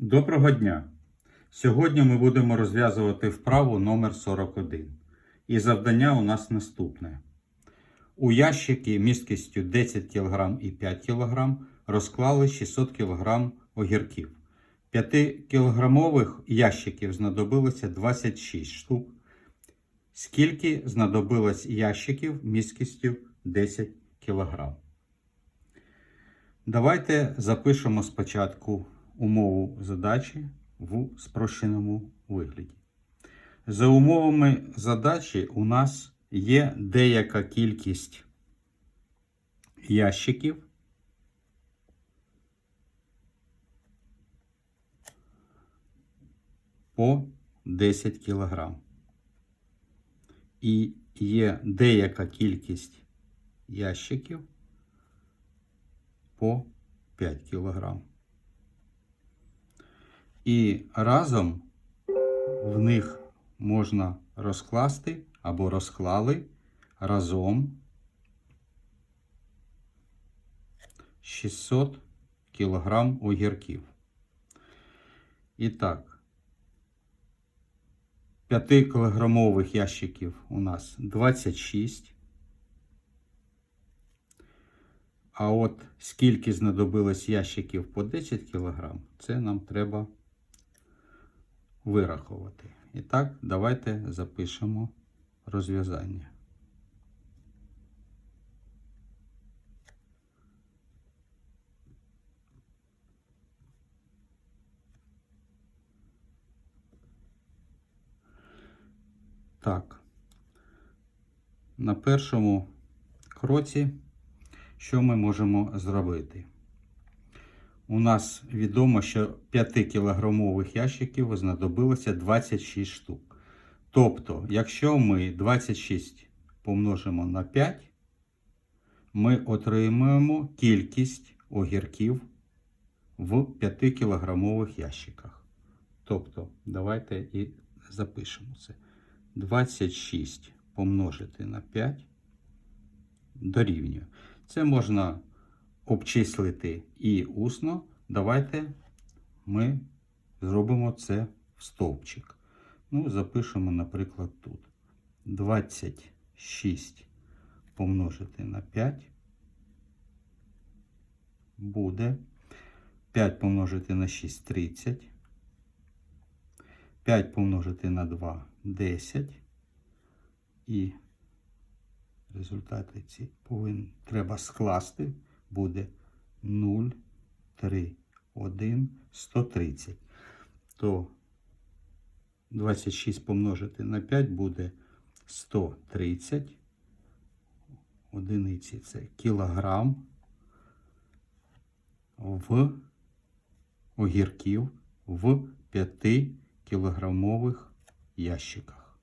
Доброго дня! Сьогодні ми будемо розв'язувати вправу номер 41. І завдання у нас наступне. У ящики місткістю 10 кг і 5 кг розклали 600 кг огірків. 5-кілограмових ящиків знадобилося 26 штук. Скільки знадобилось ящиків місткістю 10 кг? Давайте запишемо спочатку умову задачі в спрощеному вигляді. За умовами задачі у нас є деяка кількість ящиків. По 10 кг. І є деяка кількість ящиків по 5 кг. І разом в них можна розкласти або розклали разом 600 кг огірків. І так, 5-кілограмових ящиків у нас 26. А от скільки знадобилось ящиків по 10 кг, це нам треба вирахувати. І так, давайте запишемо розв'язання. Так, на першому кроці, що ми можемо зробити? У нас відомо, що 5-кілограмових ящиків знадобилося 26 штук. Тобто, якщо ми 26 помножимо на 5, ми отримаємо кількість огірків в 5-кілограмових ящиках. Тобто, давайте і запишемо це. 26 помножити на 5 дорівнює. Це можна обчислити і усно, давайте ми зробимо це в стовпчик. Ну, запишемо, наприклад, тут 26 помножити на 5 буде 5 помножити на 6 30. 5 помножити на 2 10. І результати ці повинні треба скласти буде 0, 3, 1, 130. То 26 помножити на 5 буде 130. Одиниці це кілограм в огірків в 5 кілограмових ящиках.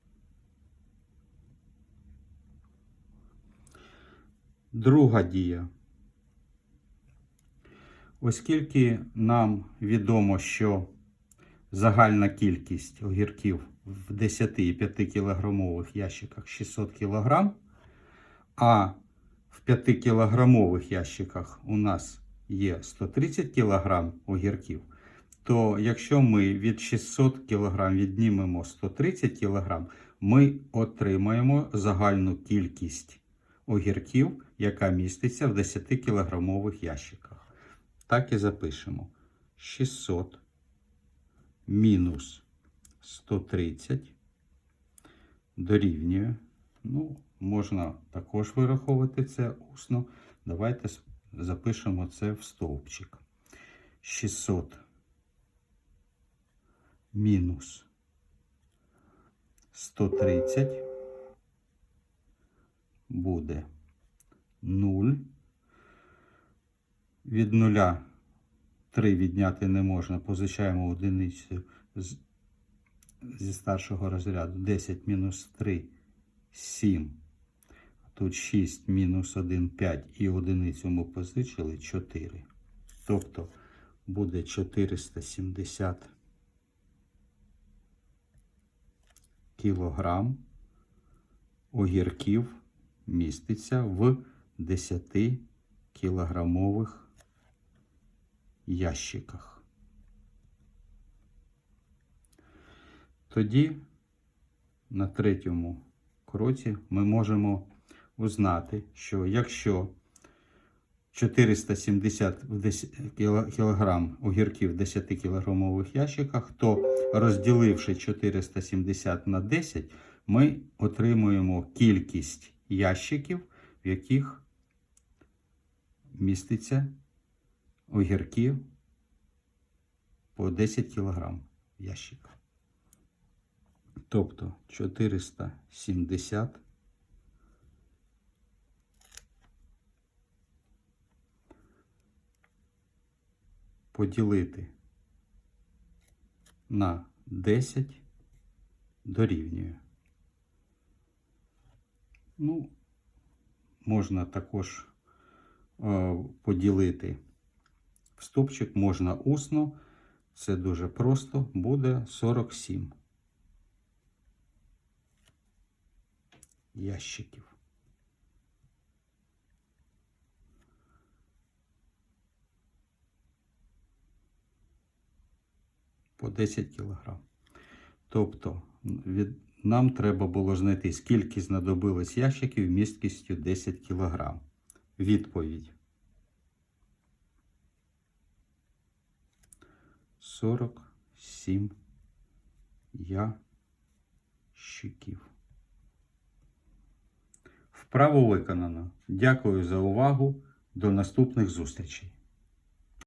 Друга дія. Оскільки нам відомо, що загальна кількість огірків в 10 і 5 кілограмових ящиках 600 кг, а в 5 кілограмових ящиках у нас є 130 кг огірків, то якщо ми від 600 кг віднімемо 130 кг, ми отримаємо загальну кількість огірків, яка міститься в 10 кілограмових ящиках. Так і запишемо. 600 мінус 130 дорівнює. Ну, можна також вираховувати це усно. Давайте запишемо це в стовпчик. 600 мінус 130 буде 0. Від нуля 3 відняти не можна. Позичаємо одиницю з, зі старшого розряду. 10 мінус 3 7. Тут 6 мінус 1 5 і одиницю ми позичили 4. Тобто буде 470 кілограм огірків міститься в 10 кілограмових ящиках. Тоді на третьому кроці ми можемо узнати, що якщо 470 в 10 кіло- кілограм огірків в 10 кілограмових ящиках, то розділивши 470 на 10, ми отримуємо кількість ящиків, в яких міститься огірків по 10 кілограм в ящик. Тобто 470 поділити на 10 дорівнює. Ну, можна також е, поділити стопчик, можна усно. Це дуже просто, буде 47 ящиків. По 10 кілограм. Тобто від, нам треба було знайти, скільки знадобилось ящиків місткістю 10 кілограм. Відповідь. 47 ящиків. Вправо виконано. Дякую за увагу. До наступних зустрічей.